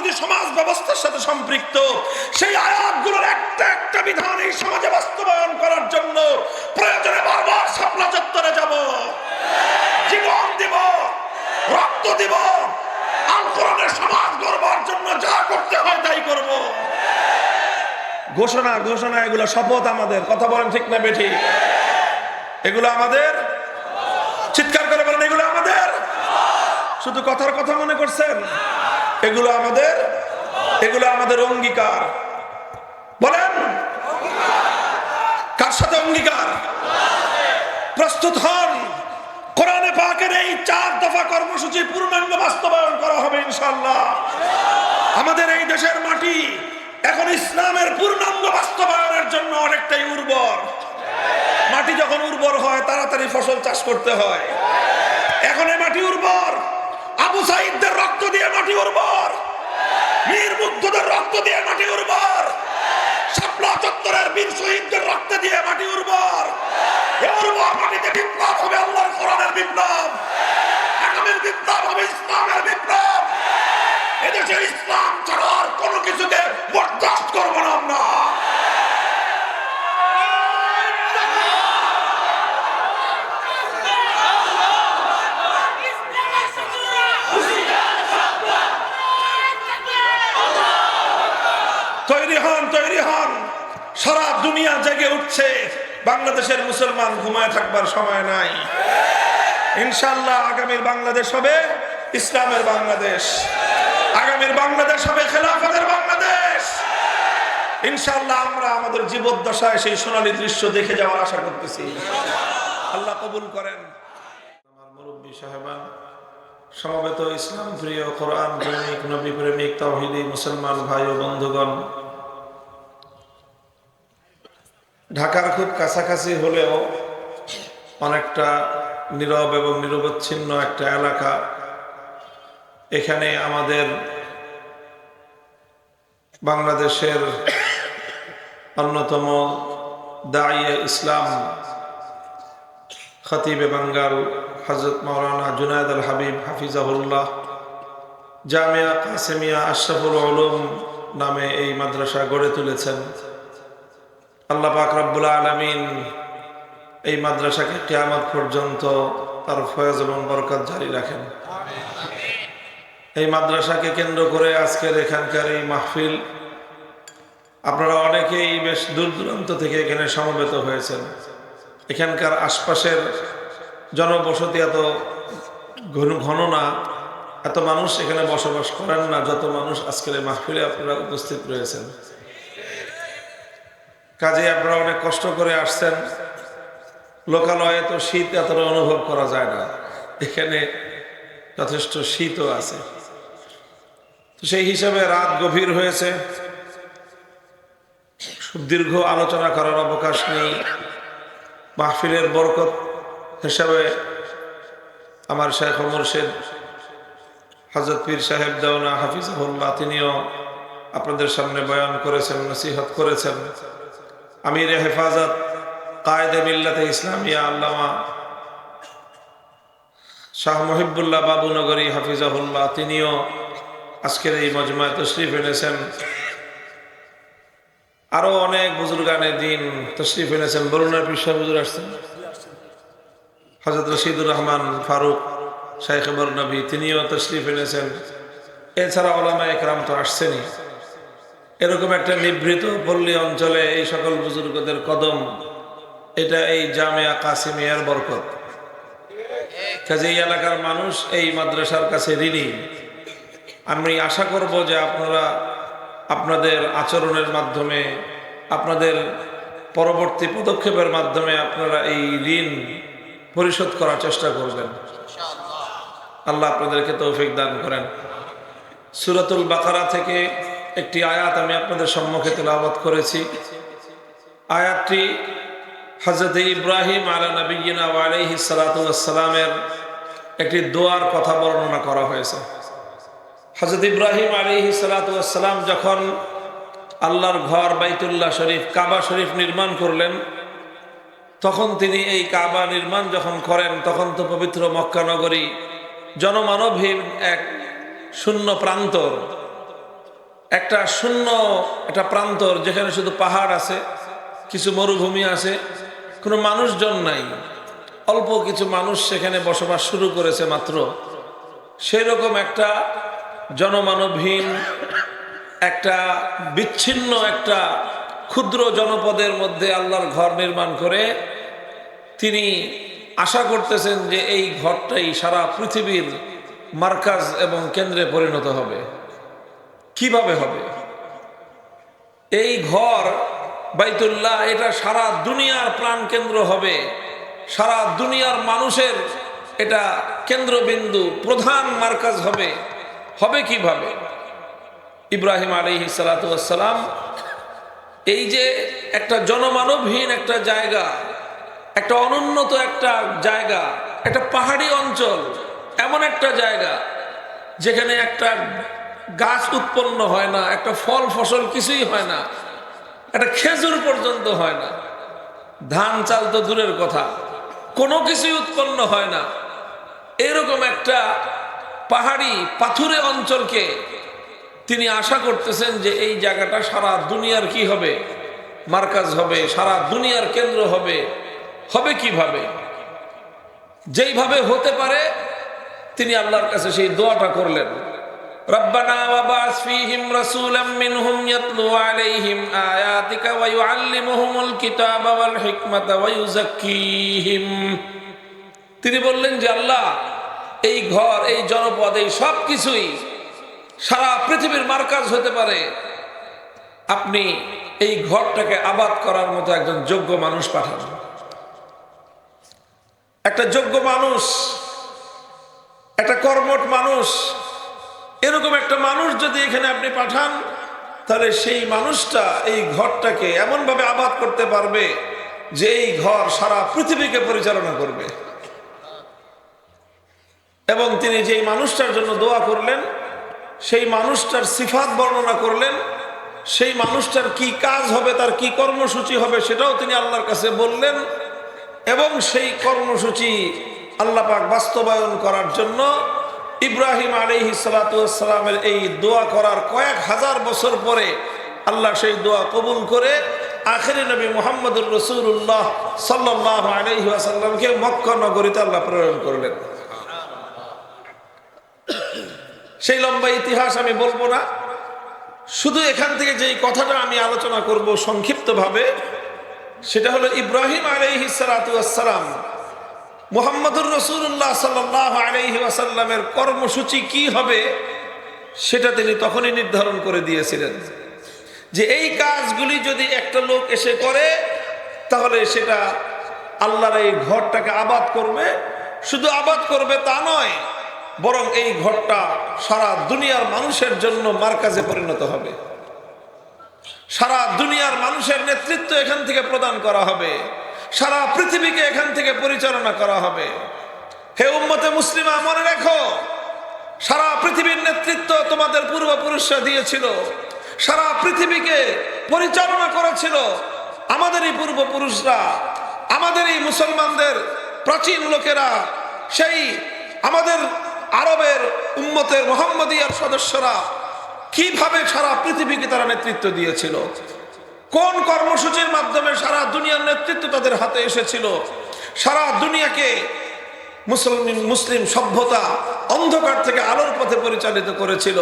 যদি সমাজ ব্যবস্থার সাথে সম্পৃক্ত, সেই আয়াতগুলোর একটা একটা বিধান এই সমাজে বাস্তবায়ন করার জন্য প্রয়োজনে বারবার শাপলা চত্বরে যাব। জীবন দিব, রক্ত দিব, আল সমাজ গড়বার জন্য যা করতে হয় তাই করব। ঘোষণা ঘোষণা, এগুলো শপথ আমাদের। কথা বলেন ঠিক না বেঠি? এগুলো আমাদের? চিৎকার করে বলেন, এগুলো আমাদের? শুধু কথার কথা মনে করছেন? এগুলো আমাদের এগুলো আমাদের অঙ্গীকার। বলেন, কার সাথে অঙ্গীকার? প্রস্তুত হন, কোরআনে পাকের এই চার দফা কর্মসূচি পূর্ণাঙ্গ বাস্তবায়ন করা হবে ইনশাল্লাহ আমাদের এই দেশের মাটি এখন ইসলামের পূর্ণাঙ্গ বাস্তবায়নের জন্য অনেকটাই উর্বর। মাটি যখন উর্বর হয়, তাড়াতাড়ি ফসল চাষ করতে হয়। এখন এই মাটি উর্বর। আবু সাইদদের রক্ত দিয়ে মাটি উর্বর। বীর মুগ্ধদের রক্ত দিয়ে মাটি উর্বর। শাপলা চত্বরের বীর শহীদদের রক্ত দিয়ে মাটি উর্বর। এই উর্বর মাটিতে বিপ্লব হবে, আল্লাহর কোরআনের বিপ্লব। আগামীর বিপ্লব হবে, ইসলামের বিপ্লব। এদেশে ইসলাম ছাড়ার কোনো কিছুকে বরদাস্ত করব না আমরা। হন সারা দুনিয়া জেগে উঠছে। বাংলাদেশের মুসলমান ঘুমায় থাকবার সময় নাই। ইনশাল্লাহ আগামীর বাংলাদেশ হবে ইসলামের বাংলাদেশ। আগামীর বাংলাদেশ হবে খেলাফতের বাংলাদেশ। ইনশাল্লাহ আমরা আমাদের জীবদ্দশায় সেই সোনালী দৃশ্য দেখে যাওয়ার আশা করতেছি। আল্লাহ কবুল করেন। আমার মুরব্বী সমবেত ইসলাম প্রিয় কোরআন প্রেমিক, নবী প্রেমিক তাহিদি মুসলমান ভাই ও বন্ধুগণ ঢাকার খুব কাছাকাছি হলেও অনেকটা নীরব এবং নিরবচ্ছিন্ন একটা এলাকা। এখানে আমাদের বাংলাদেশের অন্যতম দাইয়ে ইসলাম খতিবে বাঙ্গাল হজরত মৌলানা জুনায়দ আল হাবিব হাফিজাহুল্লাহ জামিয়া কাসেমিয়া আশরাফুল আলম নামে এই মাদ্রাসা গড়ে তুলেছেন। আল্লাহ পাক রব্বুল আলমিন এই মাদ্রাসাকে কেয়ামত পর্যন্ত তার ফয়েজ এবং বরকত জারি রাখেন। এই মাদ্রাসাকে কেন্দ্র করে আজকের এখানকার এই মাহফিল, আপনারা অনেকেই বেশ দূর দূরান্ত থেকে এখানে সমবেত হয়েছেন। এখানকার আশপাশের জনবসতি এত ঘন ঘন না, এত মানুষ এখানে বসবাস করেন না, যত মানুষ আজকের এই মাহফিলে আপনারা উপস্থিত রয়েছেন। কাজে আপনারা অনেক কষ্ট করে আসছেন। লোকালয়ে তো শীত এতটা অনুভব করা যায় না। এখানে যথেষ্ট শীতও আছে। তো সেই হিসাবে রাত গভীর হয়েছে। দীর্ঘ আলোচনা করার অবকাশ নেই। মাহফিলের বরকত হিসাবে আমার শেখ মুর্শেদ হজরত পীর সাহেব দেওনা হাফিজাহুল্লাহ তিনিও আপনাদের সামনে বয়ান করেছেন, নসিহত করেছেন। আমির হেফাজত, কায়দে মিল্লাতে ইসলামিয়া আল্লামা শাহ মহিবুল্লাহ বাবুনগরী হাফিজাহুল্লাহ, তিনিও আজকের এই মজমায় তশরিফ এনেছেন। আরও অনেক বুজুর্গানের দিন তশরিফ এনেছেন। বরুণার পিসা বুজুর আসছেন। হজরত রশিদুর রহমান ফারুক, শাইখ নবী তিনিও তশরিফ এনেছেন। এছাড়া ওলামা একরাম তো আসছেনই। এরকম একটা নিভৃত পল্লী অঞ্চলে এই সকল বুজুর্গদের কদম, এটা এই জামিয়া কাসিমিয়ার বরকত। কাজে এই এলাকার মানুষ এই মাদ্রাসার কাছে ঋণী। আমি আশা করব যে আপনারা আপনাদের আচরণের মাধ্যমে, আপনাদের পরবর্তী পদক্ষেপের মাধ্যমে আপনারা এই ঋণ পরিশোধ করার চেষ্টা করবেন। আল্লাহ আপনাদেরকে তৌফিক দান করেন। সুরাতুল বাকারা থেকে একটি আয়াত আমি আপনাদের সম্মুখে তেলাওয়াত করেছি। আয়াতটি হজরত ইব্রাহিম আলা নবীনা আলাইহি সালাতামের একটি দোয়ার কথা বর্ণনা করা হয়েছে। হজরত ইব্রাহিম আলাইহি সালাতাম যখন আল্লাহর ঘর বাইতুল্লাহ শরীফ, কাবা শরীফ নির্মাণ করলেন, তখন তিনি এই কাবা নির্মাণ যখন করেন, তখন তো পবিত্র মক্কা নগরী জনমানবহীন এক শূন্য প্রান্তর একটা শূন্য, একটা প্রান্তর যেখানে শুধু পাহাড় আছে, কিছু মরুভূমি আছে, কোনো মানুষজন নাই। অল্প কিছু মানুষ সেখানে বসবাস শুরু করেছে মাত্র। সেরকম একটা জনমানবহীন, একটা বিচ্ছিন্ন, একটা ক্ষুদ্র জনপদের মধ্যে আল্লাহর ঘর নির্মাণ করে তিনি আশা করতেছেন যে এই ঘরটাই সারা পৃথিবীর মার্কাজ এবং কেন্দ্রে পরিণত হবে। কীভাবে হবে? এই ঘর বাইতুল্লাহ, এটা সারা দুনিয়ার প্রাণ কেন্দ্র হবে। সারা দুনিয়ার মানুষের এটা কেন্দ্রবিন্দু, প্রধান মার্কাজ হবে। হবে কীভাবে? ইব্রাহিম আলী সালাতাম এই যে একটা জনমানবহীন একটা জায়গা, একটা অনুন্নত একটা জায়গা, একটা পাহাড়ি অঞ্চল, এমন একটা জায়গা, যেখানে একটা গাছ উৎপন্ন হয় না, একটা ফল, ফসল কিছুই হয় না, একটা খেজুর পর্যন্ত হয় না। ধান, চাল তো দূরের কথা, কোনো কিছুই উৎপন্ন হয় না। এরকম একটা পাহাড়ি, পাথুরে অঞ্চলকে তিনি আশা করতেছেন যে এই জায়গাটা সারা দুনিয়ার কি হবে? মার্কাজ হবে, সারা দুনিয়ার কেন্দ্র হবে। হবে কীভাবে? যেইভাবে হতে পারে, তিনি আল্লাহর কাছে সেই দোয়াটা করলেন। রাসূলাম মিনহুম ইয়াতলু আলাইহিম আয়াতিকা ওয়া ইউআল্লিমুহুমুল কিতাবা ওয়াল হিকমাতা ওয়া ইউযাক্কিহিম। তিনি বললেন যে আল্লাহ, এই ঘর, এই জনপদ, এই সব কিছুই সারা পৃথিবীর মার্কাজ হতে পারে। আপনি এই ঘরটাকে আবাদ করার মতো একজন যোগ্য মানুষ পাঠান। একটা যোগ্য মানুষ, একটা কর্মট মানুষ এরকম একটা মানুষ যদি এখানে আপনি পাঠান, তাহলে সেই মানুষটা এই ঘরটাকে এমনভাবে আবাদ করতে পারবে যে এই ঘর সারা পৃথিবীকে পরিচালনা করবে। এবং তিনি যেই মানুষটার জন্য দোয়া করলেন, সেই মানুষটার সিফাত বর্ণনা করলেন, সেই মানুষটার কি কাজ হবে, তার কি কর্মসূচি হবে সেটাও তিনি আল্লাহর কাছে বললেন এবং সেই কর্মসূচি আল্লাপাক বাস্তবায়ন করার জন্য ইব্রাহিম আলিহি সালাতামের এই দোয়া করার কয়েক হাজার বছর পরে আল্লাহ সেই দোয়া কবুল করে আখেরি নবী মোহাম্মদুর রসুল্লাহ সাল্লাহ আলহি আসাল্লামকে মক্কা নগরীতে আল্লাহ প্রেরণ করলেন। সেই লম্বা ইতিহাস আমি বলব না। শুধু এখান থেকে যেই কথাটা আমি আলোচনা করব সংক্ষিপ্তভাবে, সেটা হলো ইব্রাহিম আলহি মোহাম্মদুর রসুল্লাহ সাল্লাহ আলহি আসাল্লামের কর্মসূচি কি হবে, সেটা তিনি তখনই নির্ধারণ করে দিয়েছিলেন। যে এই কাজগুলি যদি একটা লোক এসে করে, তাহলে সেটা আল্লাহর এই ঘরটাকে আবাদ করবে। শুধু আবাদ করবে তা নয়, বরং এই ঘরটা সারা দুনিয়ার মানুষের জন্য মার্কাজে পরিণত হবে। সারা দুনিয়ার মানুষের নেতৃত্ব এখান থেকে প্রদান করা হবে। সারা পৃথিবীকে এখান থেকে পরিচালনা করা হবে। হে উম্মতে মুসলিমা, মনে রেখো, সারা পৃথিবীর নেতৃত্ব তোমাদের পূর্বপুরুষরা দিয়েছিল। সারা পৃথিবীকে পরিচালনা করেছিল আমাদেরই পূর্বপুরুষরা। আমাদেরই মুসলমানদের প্রাচীন লোকেরা, সেই আমাদের আরবের উম্মতের মোহাম্মদিয়ার সদস্যরা কীভাবে সারা পৃথিবীকে তারা নেতৃত্ব দিয়েছিল। কোন কর্মসূচির মাধ্যমে সারা দুনিয়ার নেতৃত্ব তাদের হাতে এসেছিল? সারা দুনিয়াকে মুসলিম মুসলিম সভ্যতা অন্ধকার থেকে আলোর পথে পরিচালিত করেছিল।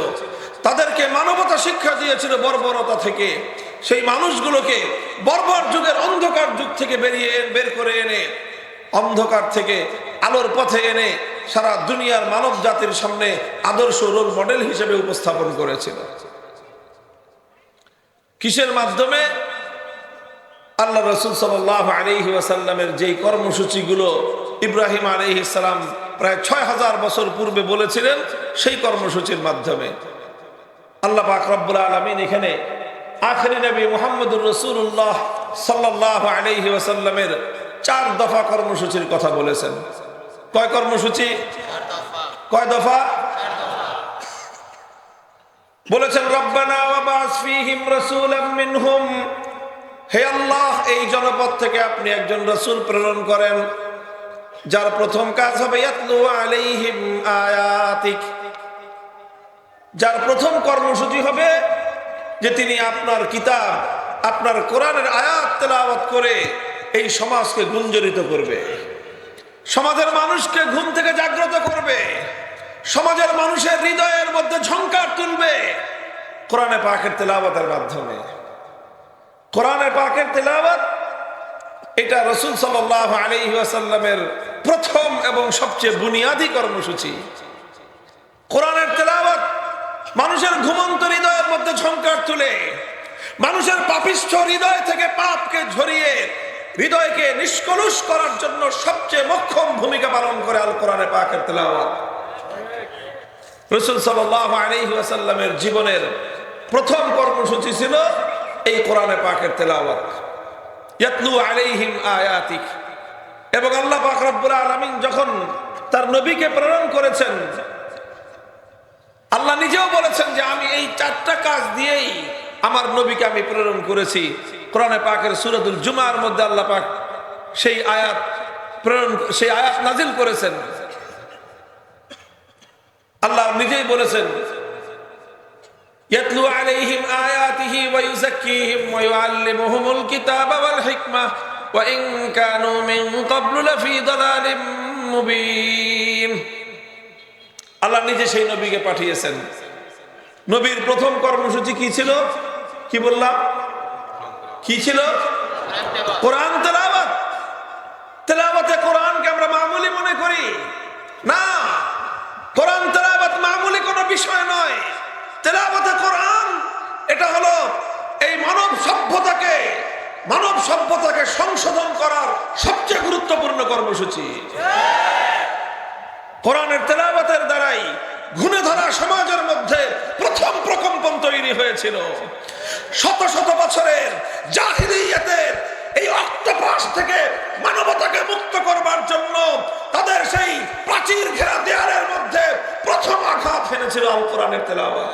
তাদেরকে মানবতা শিক্ষা দিয়েছিল বর্বরতা থেকে। সেই মানুষগুলোকে বর্বর যুগের অন্ধকার যুগ থেকে বেরিয়ে, বের করে এনে, অন্ধকার থেকে আলোর পথে এনে সারা দুনিয়ার মানব জাতির সামনে আদর্শ রোল মডেল হিসেবে উপস্থাপন করেছিল। কিসের মাধ্যমে? আল্লাহ রসুল সাল্লাহ আলহি ওয়াসাল্লামের যেই কর্মসূচিগুলো ইব্রাহিম আলহি প্রায় ছয় হাজার বছর পূর্বে বলেছিলেন সেই কর্মসূচির মাধ্যমে। আল্লাহ পাক আলমিন এখানে আখরি নবী মোহাম্মদুর রসুল্লাহ সাল্লাহ আলহি ওয়াসাল্লামের চার দফা কর্মসূচির কথা বলেছেন। কয় কর্মসূচি? কয় দফা? বলেছেন, রব্বানা ওয়াবাস ফীহিম রাসূলাম মিনহুম। হে আল্লাহ, এই জনপদ থেকে আপনি একজন রাসূল প্রেরণ করেন, যার প্রথম কাজ হবে, ইয়াতলু আলাইহিম আয়াতিক। যার প্রথম কর্মসূচি হবে যে তিনি আপনার কিতাব, আপনার কোরআনের আয়াত তেলাওয়াত করে এই সমাজকে গুঞ্জরিত করবে, সমাজের মানুষকে ঘুম থেকে জাগ্রত করবে। সমাজের মানুষের হৃদয়ের মধ্যে ঝংকার তুলবে। কোরআনে পাকের তেলাওয়াতের মাধ্যমে। কোরআনে পাকের তেলাওয়াত, এটা রসুল সাল্লাহ আলী আসাল্লামের প্রথম এবং সবচেয়ে বুনিয়াদী কর্মসূচি। কোরআনের তেলাওয়াত মানুষের ঘুমন্ত হৃদয়ের মধ্যে ঝংকার তুলে, মানুষের পাপিষ্ঠ হৃদয় থেকে পাপকে ঝরিয়ে, হৃদয়কে নিষ্কলুষ করার জন্য সবচেয়ে মক্ষম ভূমিকা পালন করে আল কোরআনে পাকের তেলাওয়াত। রসুল সাল্লাহ জীবনের প্রথম কর্মসূচি ছিল এই কোরআনে পাকের তেলাওয়াত। ইয়াতলু আলাইহিম আয়াতিক। এবং আল্লাহ পাক রব্বুল আলামিন যখন তার নবীকে প্রেরণ করেছেন, আল্লাহ নিজেও বলেছেন যে আমি এই চারটা কাজ দিয়েই আমার নবীকে আমি প্রেরণ করেছি। কোরআনে পাকের সুরাতুল জুমার মধ্যে আল্লাহ পাক সেই আয়াত প্রেরণ সেই আয়াত নাজিল করেছেন। আল্লাহ নিজেই বলেছেন يتلو عليهم آياته ويزكيهم ويعلمهم الكتاب والحكمة وإن كانوا من قبل لفي ضلال مبين আল্লাহ নিজে সেই নবীকে পাঠিয়েছেন নবীর প্রথম কর্মসূচি কি ছিল কি বললাম কি ছিল কোরআন তেলাওয়াত তেলাওয়াতে কোরআনকে আমরা মামুলি মনে করি না কোরআন তেলাওয়াত মামুলি কোনো বিষয় নয়। কোরআন, এটা হলো এই মানব সভ্যতাকে মানব সভ্যতাকে সংশোধন করার সবচেয়ে গুরুত্বপূর্ণ কর্মসূচি। কোরআনের তেলাওয়াতের দ্বারাই ঘুণে ধরা সমাজের মধ্যে প্রথম প্রকম্পন তৈরি হয়েছিল। শত শত বছরের আঘাত আল কোরআনের তেলাওয়াত।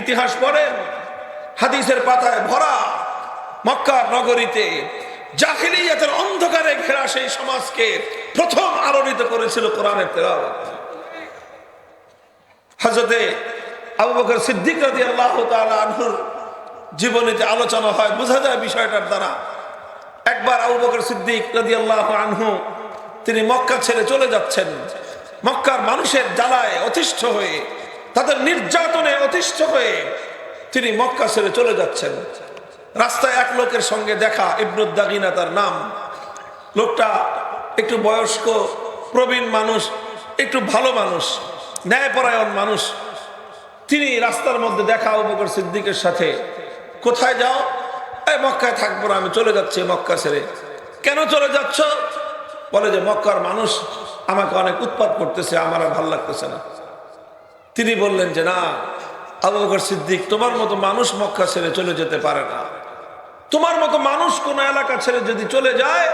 ইতিহাস পড়েন হাদিসের পাতায় ভরা, মক্কার নগরীতে জাহিলিয়াতের অন্ধকারে ঘেরা সেই সমাজকে প্রথম আলোড়িত করেছিল কোরআনের তেলাওয়াত। হজরতে আবু বকর সিদ্দিক রাদি আল্লাহ আনহুর জীবনীতে আলোচনা হয়, বোঝা যায় বিষয়টার দ্বারা। একবার আবু বকর সিদ্দিক রাদি আল্লাহ আনহু, তিনি মক্কা ছেড়ে চলে যাচ্ছেন। মক্কার মানুষের জ্বালায় অতিষ্ঠ হয়ে, তাদের নির্যাতনে অতিষ্ঠ হয়ে তিনি মক্কা ছেড়ে চলে যাচ্ছেন। রাস্তায় এক লোকের সঙ্গে দেখা ইবনুদ্দাগিনা তার নাম। লোকটা একটু বয়স্ক, প্রবীণ মানুষ, একটু ভালো মানুষ, ন্যায়পরায়ণ মানুষ। তিনি রাস্তার মধ্যে দেখা উপকর সিদ্দিকের সাথে, কোথায় যাও? এই মক্কায় থাকব না, আমি চলে যাচ্ছি মক্কা ছেড়ে। কেন চলে যাচ্ছ? বলে যে মক্কার মানুষ আমাকে অনেক উৎপাত করতেছে, আমার আর ভালো লাগতেছে না। তিনি বললেন যে, না, আবু বকর সিদ্দিক, তোমার মতো মানুষ মক্কা ছেড়ে চলে যেতে পারে না। তোমার মতো মানুষ কোন এলাকা ছেড়ে যদি চলে যায়,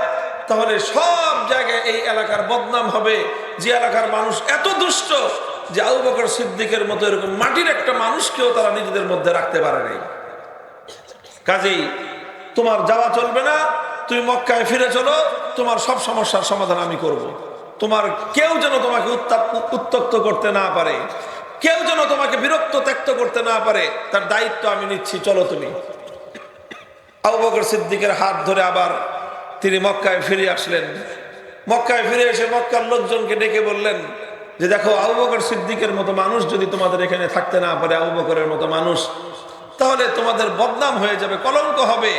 তাহলে সব জায়গায় এই এলাকার বদনাম হবে। যে এলাকার মানুষ এত দুষ্ট যে আবু বকর সিদ্দিকের মতো এরকম মাটির একটা মানুষকেও তারা নিজেদের মধ্যে রাখতে পারে নাই। কাজেই তোমার যাওয়া চলবে না, তুমি মক্কায় ফিরে চলো, তোমার সব সমস্যার সমাধান আমি করব। তোমার কেউ যেন তোমাকে উত্তাপ, উত্তক্ত করতে না পারে, কেউ যেন তোমাকে বিরক্ত ত্যক্ত করতে না পারে, তার দায়িত্ব আমি নিচ্ছি, চলো তুমি। সিদ্দিকের হাত ধরে আবার তিনি মক্কায় ফিরে আসলেন। মক্কায় ফিরে এসে মক্কার লোকজনকে ডেকে বললেন যে, দেখো, আবু বকর সিদ্দিকের মতো মানুষ যদি তোমাদের এখানে থাকতে না পারে, আবু বকরের মতো মানুষ, তাহলে তোমাদের বদনাম হয়ে যাবে, কলঙ্ক হবে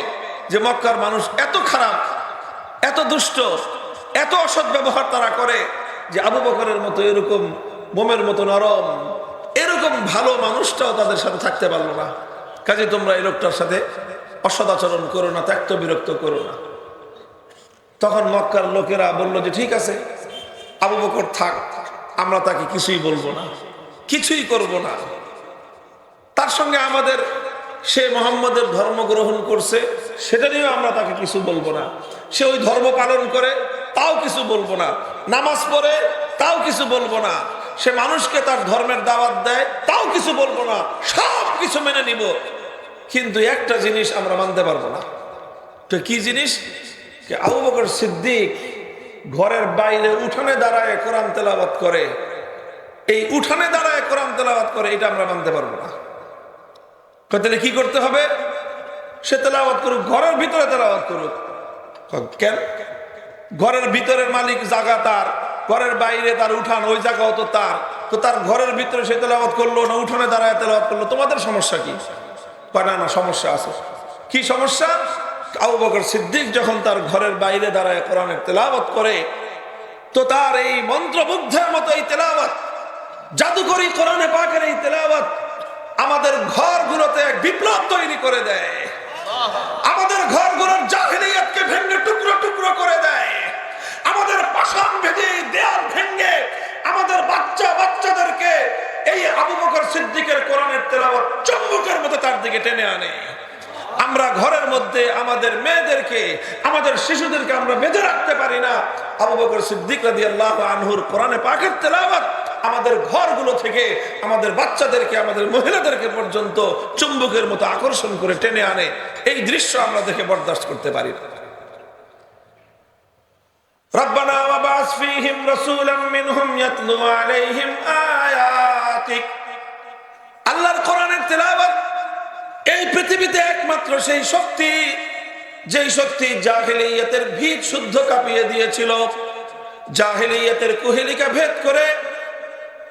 যে, মক্কার মানুষ এত খারাপ, এত দুষ্ট এত অসৎ ব্যবহার তারা করে যে আবু বকরের মতো এরকম মোমের মতো নরম, এরকম ভালো মানুষটাও তাদের সাথে থাকতে পারল না। কাজে তোমরা এই লোকটার সাথে অসদাচরণ করো না, ত্যাক্ত বিরক্ত করো না। তখন মক্কার লোকেরা বলল যে, ঠিক আছে, আবু বকর থাক, আমরা তাকে কিছুই বলব না, কিছুই করব না। তার সঙ্গে আমাদের সে মোহাম্মদের ধর্ম গ্রহণ করছে, সেটা নিয়েও আমরা তাকে কিছু বলব না। সে ওই ধর্ম পালন করে তাও কিছু বলব না। নামাজ পড়ে তাও কিছু বলব না। সে মানুষকে তার ধর্মের দাওয়াত দেয়, তাও কিছু বলব না। সব কিছু মেনে নিব। কিন্তু একটা জিনিস আমরা মানতে পারব না। তো কি জিনিস? আবু বকর সিদ্দিক ঘরের বাইরে উঠানে দাঁড়ায় কোরআন তেলাবাত করে। এই উঠানে দাঁড়ায় কোরআন তেলাবাত করে, এটা আমরা মানতে পারব না। তাহলে কি করতে হবে? সে তেলাওয়াত করুক, ঘরের ভিতরে তেলাওয়াত করুক। কেন? ঘরের ভিতরের মালিক জাগা তার, ঘরের বাইরে তার উঠান, ওই জায়গাও তো তার। তো তার ঘরের ভিতরে সে তেলাওয়াত করল না, উঠানে দাঁড়ায় তেলাওয়াত করল? তোমাদের সমস্যা কি? না না, সমস্যা আছে। কি সমস্যা? আবু বকর সিদ্দিক যখন তার ঘরের বাইরে দাঁড়ায় কোরআনের তেলাওয়াত করে, তো তার এই মন্ত্রমুগ্ধের মতো এই তেলাওয়াত, জাদুকরি কোরআনে পাকের এই তেলাওয়াত আমাদের ঘরগুলোতে এক বিপ্লব তৈরি করে দেয়। আমাদের ঘরগুলোর জাহিলিয়াতকে ভেঙে টুকরো টুকরো করে দেয়। আমাদের পাষাণ ভেঙে, দেয়াল ভেঙে, আমাদের বাচ্চা বাচ্চাদেরকে এই আবু বকর সিদ্দিকের কোরআনের তেলাওয়াত চম্বুকের মতো তার দিকে টেনে আনে। আমরা ঘরের মধ্যে আমাদের মেয়েদেরকে, আমাদের শিশুদেরকে আমরা বেঁধে রাখতে পারি না। আবু বকর সিদ্দিক রাদিয়াল্লাহু আনহুর কোরআনে পাকের তেলাওয়াত আমাদের ঘরগুলো থেকে আমাদের বাচ্চাদেরকে আমাদের মহিলাদেরকে পর্যন্ত চুম্বকের মতো আকর্ষণ করে টেনে আনে এই দৃশ্য আমরা দেখে বরদাস্ত করতে পারি না ربنا وبعث فيهم رسولا منهم يتلو عليهم آياتك আল্লাহর কোরআনের তেলাওয়াত এই পৃথিবীতে একমাত্র সেই শক্তি যেই শক্তি জাহিলিয়াতের ভিত শুদ্ধ কাঁপিয়ে দিয়েছিল জাহিলিয়াতের কুহেলিকা ভেদ করে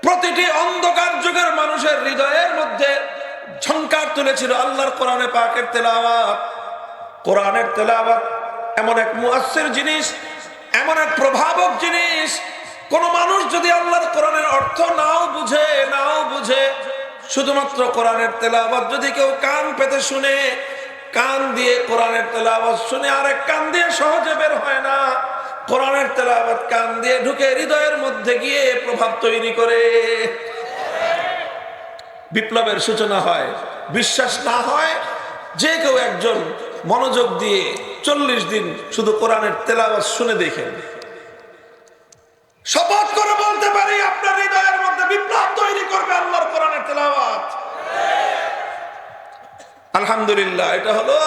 প্রতিটি অন্ধকার যুগের মানুষের হৃদয়ের মধ্যে ঝংকার তুলেছিল আল্লাহর কোরআনে পাকের তেলাওয়াত। কোরআনের তেলাওয়াত এমন এক মুয়াসসির জিনিস, এমন এক প্রভাবক জিনিস। কোন মানুষ যদি আল্লাহর কোরআনের অর্থ নাও বুঝে নাও বুঝে, শুধুমাত্র কোরআনের তেলাওয়াত যদি কেউ কান পেতে শুনে, কান দিয়ে কোরআনের তেলাওয়াত শুনে আরেক কান দিয়ে সহজে বের হয় না। কোরআনের তেলাওয়াত কান দিয়ে ঢুকে হৃদয়ের মধ্যে গিয়ে প্রভাব তৈরি করে। বিপ্লবের সূচনা হয়, বিশ্বাস না হয়, যে কেউ একজন মনোযোগ দিয়ে চল্লিশ দিন শুধু কোরআনের তেলাওয়াত শুনে দেখেন। শপথ করে বলতে পারি, আপনার হৃদয়ের মধ্যে বিপ্লব তৈরি করবে আল্লাহর কোরআনের তেলাওয়াত। আলহামদুলিল্লাহ, এটা হলো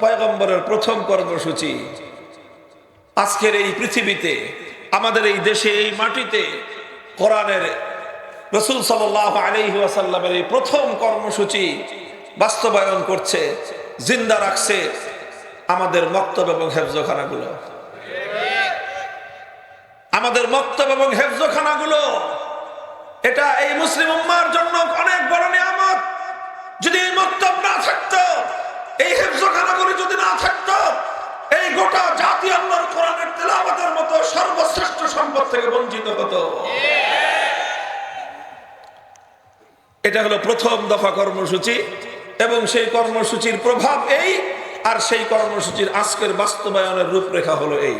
পয়গম্বরের প্রথম কর্মসূচি। আজকের এই পৃথিবীতে, আমাদের এই দেশে, এই মাটিতে কোরআনের রসুল সাল্লাহ আলহি ওয়াসাল্লামের এই প্রথম কর্মসূচি বাস্তবায়ন করছে, জিন্দা রাখছে আমাদের মক্তব এবং হেফজখানাগুলো। আমাদের মক্তব এবং হেফজখানাগুলো, এটা এই মুসলিম উম্মার জন্য অনেক বড় নিয়ামত। যদি এই মক্তব না থাকতো, এই হেফজখানাগুলি যদি না থাকতো এই গোটা জাতি আল্লাহর কোরআনের তেলাওয়াতের মতো সর্বশ্রেষ্ঠ সম্পদ থেকে বঞ্চিত হতো। এটা হলো প্রথম দফা কর্মসূচি এবং সেই কর্মসূচির প্রভাব এই, আর সেই কর্মসূচির আজকের বাস্তবায়নের রূপরেখা হলো এই।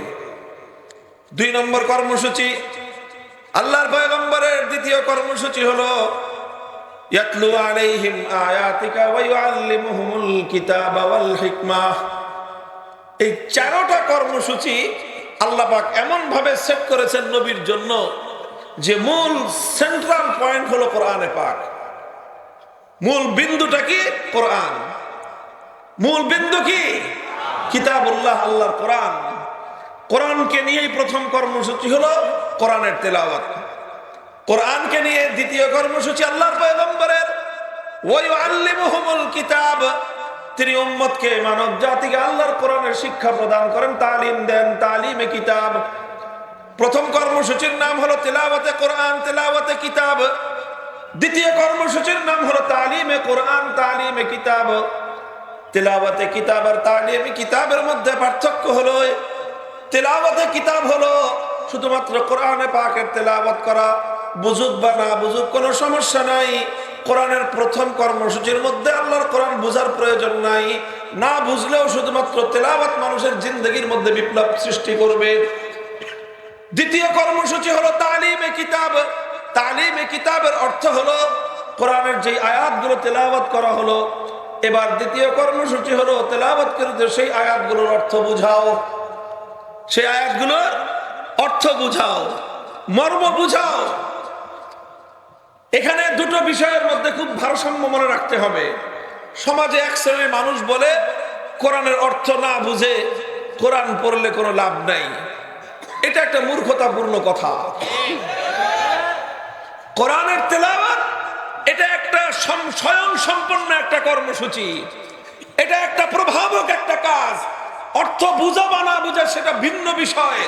দুই নম্বর কর্মসূচি, আল্লাহর পয়গম্বরের দ্বিতীয় কর্মসূচি হলো, ইয়াতলু আলাইহিম আয়াতিকা ওয়া ইউআল্লিমুহুমুল কিতাবা ওয়াল হিকমাহ এই চারোটা কর্মসূচি আল্লাহ পাক এমন ভাবে সেট করেছেন নবীর জন্য যে মূল সেন্ট্রাল পয়েন্ট হলো কোরআনে পাক। মূল বিন্দুটা কি? কোরআন। মূল বিন্দু কি? কিতাবুল্লাহ, আল্লাহর কোরআন। কোরআনকে নিয়েই প্রথম কর্মসূচি হলো কোরআনের তেলাওয়াত। কোরআনকে নিয়ে দ্বিতীয় কর্মসূচি আল্লাহর পয়গম্বরের। ওই আল্লিমুহুমুল কিতাব। তিনি উম্মতকে, মানব জাতিকে আল্লাহর কোরআনের শিক্ষা প্রদান করেন, তালিম দেন, তালিমে কিতাব। প্রথম কর্মসূচির নাম হলো তেলাওয়াতে কোরআন, তেলাওয়াতে কিতাব। দ্বিতীয় কর্মসূচির নাম হলো তালিমে কোরআন, তালিমে কিতাব। তেলাওয়াতে কিতাব আর তালিমে কিতাবের মধ্যে পার্থক্য হলো, তেলাওয়াতে কিতাব হলো শুধুমাত্র কোরআনে পাকের তেলাওয়াত করা। বুঝুক বা না বুঝুক কোনো সমস্যা নাই। কোরআনের প্রথম কর্মসূচির মধ্যে আল্লাহর কোরআন বুঝার প্রয়োজন নাই। না বুঝলেও শুধুমাত্র তেলাওয়াত মানুষের জিন্দগির মধ্যে বিপ্লব সৃষ্টি করবে। দ্বিতীয় কর্মসূচি হলো তালিমে কিতাব। তালিমে কিতাবের অর্থ হলো, কোরআনের যে আয়াতগুলো তেলাওয়াত করা হলো, এবার দ্বিতীয় কর্মসূচি হলো তেলাওয়াত করে সেই আয়াতগুলোর অর্থ বুঝাও। সেই আয়াতগুলোর অর্থ বুঝাও, মর্ম বুঝাও এখানে দুটো বিষয়ের মধ্যে খুব ভারসাম্য মনে রাখতে হবে। সমাজে এক শ্রেণির মানুষ বলে, কোরআনের অর্থ না বুঝে কোরআন পড়লে কোনো লাভ নাই। এটা একটা মূর্খতাপূর্ণ কথা। কোরআনের তেলাওয়াত, এটা একটা স্বয়ং সম্পন্ন একটা কর্মসূচি। এটা একটা প্রভাবক একটা কাজ। অর্থ বুঝা বা না বুঝা, সেটা ভিন্ন বিষয়।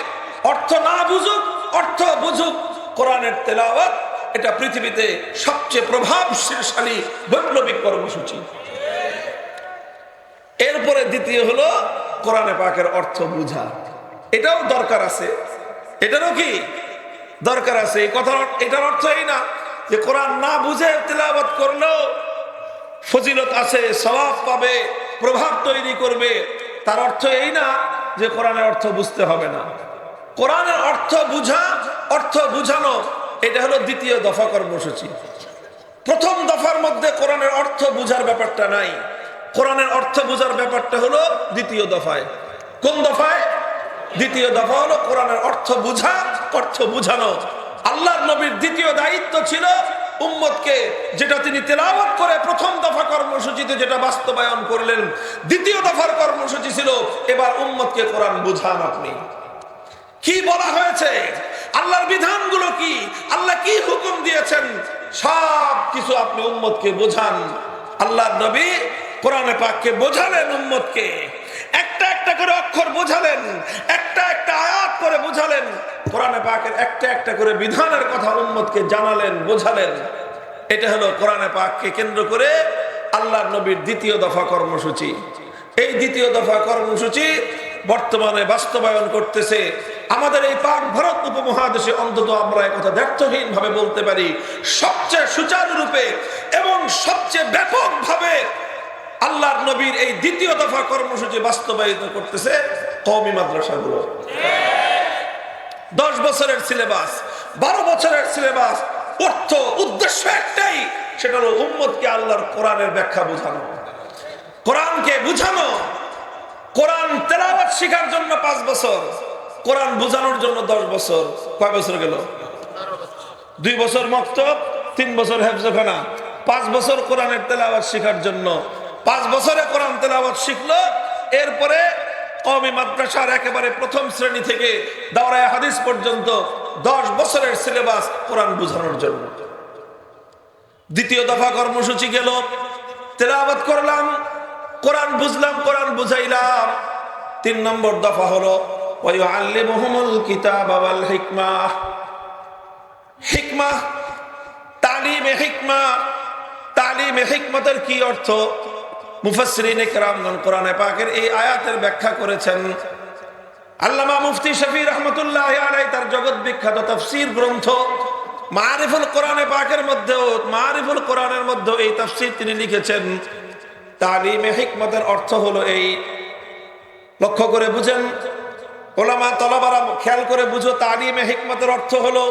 অর্থ না বুঝুক, অর্থ বুঝুক। কোরআনের তেলাওয়াত এটা পৃথিবীতে সবচেয়ে প্রভাবশালী বৈপ্লবিক কর্মসূচি। এরপরে দ্বিতীয় হলো কোরআনে পাকের অর্থ বুঝা। এটাও দরকার আছে। এটারও কি দরকার আছে? এই কথার এটার অর্থ এই না যে কোরআন না বুঝে তেলাওয়াত করলেও ফজিলত আছে স্বভাব পাবে, প্রভাব তৈরি করবে। তার অর্থ এই না যে কোরআনের অর্থ বুঝতে হবে না। কোরআনের অর্থ বুঝা, অর্থ বুঝানো এটা হলো দ্বিতীয় দফা কর্মসূচি। প্রথম দফার মধ্যে কোরআনের অর্থ বুঝার ব্যাপারটা নাই। কোরআনের অর্থ বুঝার ব্যাপারটা হলো দ্বিতীয় দফায়। কোন দফায়? দ্বিতীয় দফা হলো কোরআনের অর্থ বুঝা, অর্থ বুঝানো। আল্লাহর নবীর দ্বিতীয় দায়িত্ব ছিল উম্মতকে যেটা তিনি তেলাওয়াত করে প্রথম দফা কর্মসূচিতে যেটা বাস্তবায়ন করলেন। দ্বিতীয় দফার কর্মসূচি ছিল, এবার উম্মতকে কোরআন বুঝান আপনি। কি বলা হয়েছে? আল্লাহর বিধানগুলো কি? আল্লাহ কি হুকুম দিয়েছেন? সব কিছু আপনি উম্মতকে বোঝান। আল্লাহর নবী কোরআনে পাককে বোঝালেন উম্মতকে। একটা একটা করে অক্ষর বোঝালেন, একটা একটা আয়াত করে বোঝালেন। কোরআনে পাকের একটা একটা করে বিধানের কথা উম্মতকে জানালেন, বোঝালেন। এটা হলো কোরআনে পাককে কেন্দ্র করে আল্লাহর নবীর দ্বিতীয় দফা কর্মসূচি। এই দ্বিতীয় দফা কর্মসূচি বর্তমানে বাস্তবায়ন করতেছে আমাদের এই পাক ভারত উপমহাদেশে অন্তত আমরা একথা ব্যর্থহীন ভাবে বলতে পারি। সবচেয়ে সুচারুরূপে এবং সবচেয়ে ব্যাপকভাবে আল্লাহর নবীর এই দ্বিতীয় দফা কর্মসূচি বাস্তবায়িত করতেছে কওমি মাদ্রাসাগুলো। দশ বছরের সিলেবাস, বারো বছরের সিলেবাস, অর্থ, উদ্দেশ্য একটাই, সেটা হলো উম্মতকে আল্লাহর কোরআনের ব্যাখ্যা বোঝানো। কোরআনকে বুঝানো, কোরআন তেলাওয়াত শেখার জন্য পাঁচ বছর। কোরআন বুঝানোর জন্য দশ বছর। কয় বছর গেল? দুই বছর মক্তব, তিন বছর হেফজখানা। পাঁচ বছর কোরআনের তেলাওয়াত শেখার জন্য। পাঁচ বছরে কোরআন তেলাওয়াত শিখলো, এরপরে কওমি মাদ্রাসার একেবারে প্রথম শ্রেণি থেকে দাওরায় হাদিস পর্যন্ত দশ বছরের সিলেবাস কোরআন বুঝানোর জন্য। দ্বিতীয় দফা কর্মসূচি গেল। তেলাওয়াত করলাম, কোরআন বুঝলাম, কোরআন বুঝাইলাম। তিন নম্বর দফা হলো হিকমা। তালিমে হিকমা, তালিমে হিকমতের কি অর্থ? এই আয়াতের ব্যাখ্যা করেছেন। আল্লামা মুফতি তার জগৎ বিখ্যাত তফসির গ্রন্থ মারিফুল কোরআনে পাকের মধ্যেও, মারিফুল কোরআনের মধ্যে এই তফসির তিনি লিখেছেন। তালিমে হিকমতের অর্থ হলো এই। লক্ষ্য করে বুঝেন ওলামা তলাবারা খেয়াল করে বুঝো, তালিমে হিকমতের অর্থ হলো,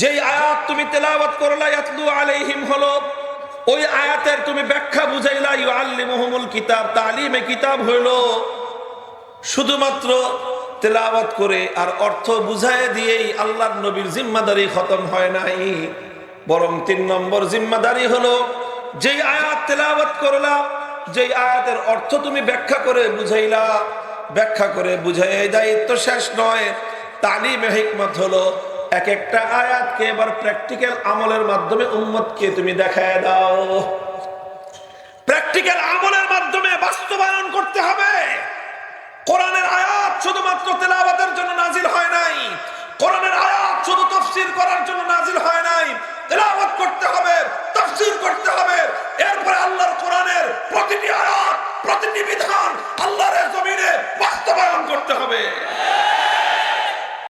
যেই আয়াত তুমি তেলাওয়াত করলা, ইয়াতলু আলাইহিম হলো, ওই আয়াতের তুমি ব্যাখ্যা বুঝাইলা, ইউআল্লিমুহুমুল কিতাব, তালিমে কিতাব হইল। শুধুমাত্র তেলাওয়াত করে আর অর্থ বুঝায় দিয়েই আল্লাহর নবীর জিম্মাদারি খতম হয় নাই, বরং তিন নম্বর জিম্মাদারি হলো, যেই আয়াত তেলাওয়াত করলা, যেই আয়াতের অর্থ তুমি ব্যাখ্যা করে বুঝাইলা ব্যাখ্যা করে বুঝাই এই দায়িত্ব শেষ নয়। তালিমে হিকমত হলো, এক একটা আয়াতকে এবার প্র্যাকটিক্যাল আমলের মাধ্যমে উম্মতকে তুমি দেখায় দাও। প্র্যাকটিক্যাল আমলের মাধ্যমে বাস্তবায়ন করতে হবে। কোরআনের আয়াত শুধুমাত্র তেলাওয়াতের জন্য নাজিল হয় নাই। কোরআনের আয়াত শুধু তফসিল করার জন্য নাজিল হয় নাই। তেলাওয়াত করতে হবে তফসিল করতে হবে। এরপরে আল্লাহর কোরআনের প্রতিটি আয়াত, প্রতিটি বিধান আল্লাহর জমিনে বাস্তবায়ন করতে হবে।